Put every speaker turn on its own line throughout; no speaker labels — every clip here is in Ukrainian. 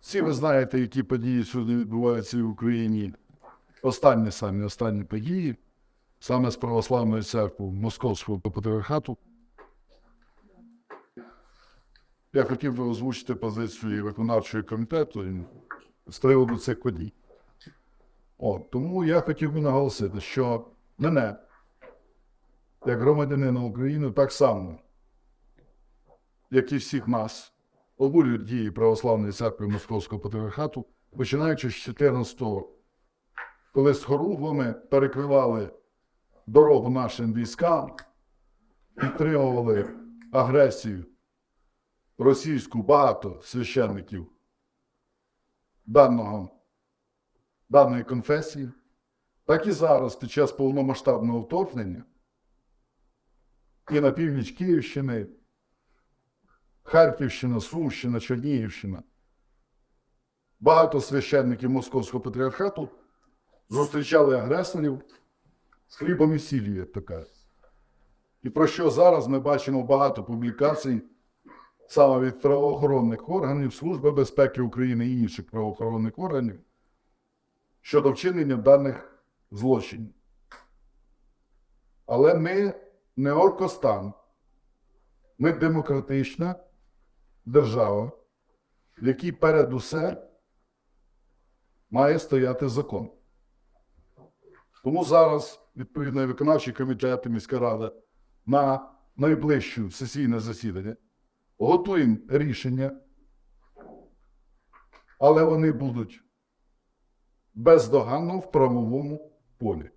Всі ви знаєте, які події сьогодні відбуваються в Україні. Останні самі останні події, саме з православної церкви Московського патріархату. Я хотів би озвучити позицію виконавчого комітету з приводу цих подій. От, тому я хотів би наголосити, що мене, як громадянина України, так само, як і всіх нас, обурюють дії Православної церкви Московського патріархату, починаючи з 14-го, коли з хоругвами перекривали дорогу нашим військам, підтримували агресію російську багато священників даного, даної конфесії, так і зараз, під час повномасштабного вторгнення, і на північ Київщини, Харківщина, Сумщина, Чернігівщина. Багато священників Московського патріархату зустрічали агресорів з хлібом і сіллю, то. І про що зараз ми бачимо багато публікацій саме від правоохоронних органів, Служби безпеки України і інших правоохоронних органів щодо вчинення даних злочинів. Але ми не оркостан, ми демократична держава, в якій перед усе має стояти закон. Тому зараз, відповідно, виконавчий комітет і міська рада на найближче сесійне засідання готуємо рішення, але вони будуть бездоганно в правовому полі.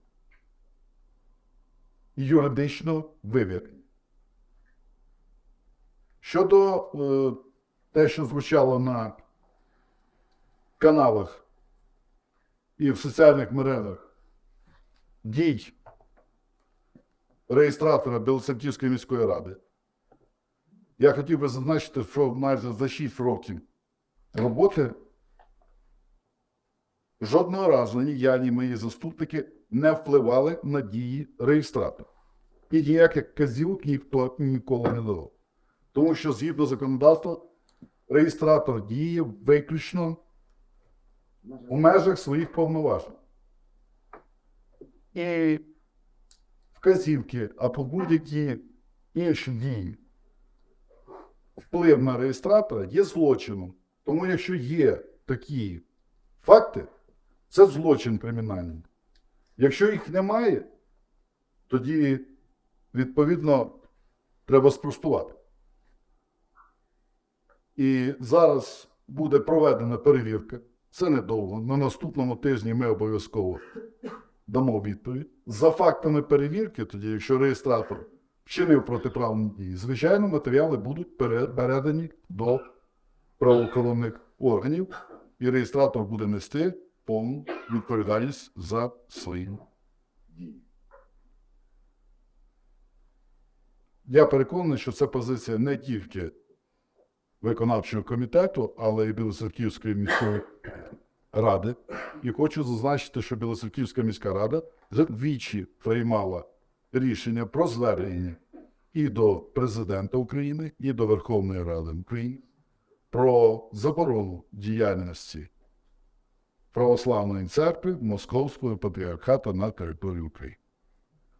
Юридично вивірені. Щодо е, те, що звучало на каналах і в соціальних мережах дій реєстратора Білоцерківської міської ради, я хотів би зазначити, що майже за 6 років роботи жодного разу ні я, ні мої заступники не впливали на дії реєстратора. І ніяких казівок ніхто ніколи не давав. Тому що згідно законодавства, реєстратор діє виключно у межах своїх повноважень. І вказівки або будь-які інші дії вплив на реєстратора є злочином. Тому якщо є такі факти, це злочин кримінальний. Якщо їх немає, тоді, відповідно, треба спростувати. І зараз буде проведена перевірка. Це недовго. На наступному тижні ми обов'язково дамо відповідь. За фактами перевірки, тоді, якщо реєстратор вчинив протиправні дії, звичайно, матеріали будуть передані до правоохоронних органів, і реєстратор буде нести повну відповідальність за свої дії. Я переконаний, що це позиція не тільки виконавчого комітету, але й Білоцерківської міської ради. І хочу зазначити, що Білоцерківська міська рада двічі приймала рішення про звернення і до президента України, і до Верховної Ради України про заборону діяльності православної церкви Московського патріархату на території України.